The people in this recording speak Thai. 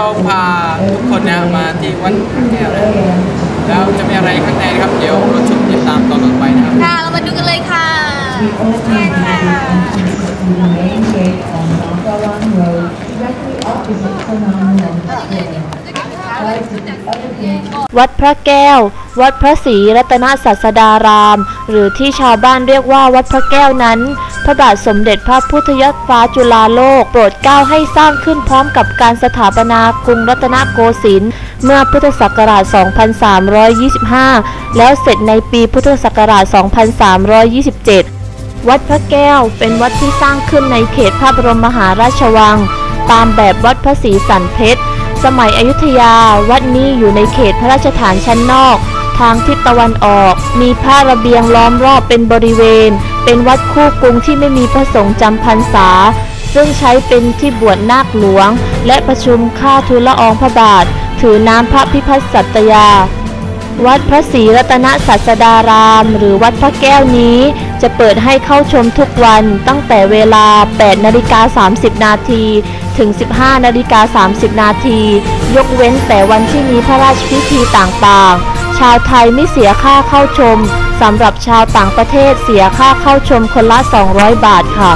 เราพาทุกคนเนี่ยมาที่วัดพระแก้วนะแล้วจะมีอะไรข้างในนะครับ เดี๋ยวเราชมติดตามตอนต่อไปนะครับ ค่ะ เรามาดูกันเลยค่ะ the main gate on วัดพระแก้ว วัดพระศรีรัตนศาสดาราม หรือที่ชาวบ้านเรียกว่าวัดพระแก้วนั้น พระบาทสมเด็จพระพุทธยอดฟ้าจุฬาโลก โปรดเกล้าให้สร้างขึ้นพร้อมกับการสถาปนากรุงรัตนโกสินทร์เมื่อพุทธศักราช 2325 แล้วเสร็จในปีพุทธศักราช 2327 วัดพระแก้วเป็นวัดที่สร้างขึ้นในเขตพระบรมมหาราชวัง ตามแบบวัดพระศรีสันเพชร สมัยอยุธยา วัดนี้อยู่ในเขตพระราชฐานชั้นนอก ทางทิศตะวันออก มีผ้าระเบียงล้อมรอบเป็นบริเวณ เป็นวัดคู่กรุงที่ไม่มีพระสงฆ์จำพรรษา ซึ่งใช้เป็นที่บวชนาคหลวง และประชุมค่าทูลละอองพระบาท ถือน้ำพระพิพัฒน์สัตยา วัดพระศรีรัตนศาสดาราม หรือวัดพระแก้วนี้ จะเปิดให้เข้าชมทุกวันตั้งแต่เวลา 8 นาฬิกา 30 นาที ถึง 15 นาฬิกา 30 นาที ยกเว้นแต่วันที่มีพระราชพิธีต่างๆ ชาวไทยไม่เสียค่าเข้าชม สำหรับชาวต่างประเทศเสียค่าเข้าชมคนละ 200 บาทค่ะ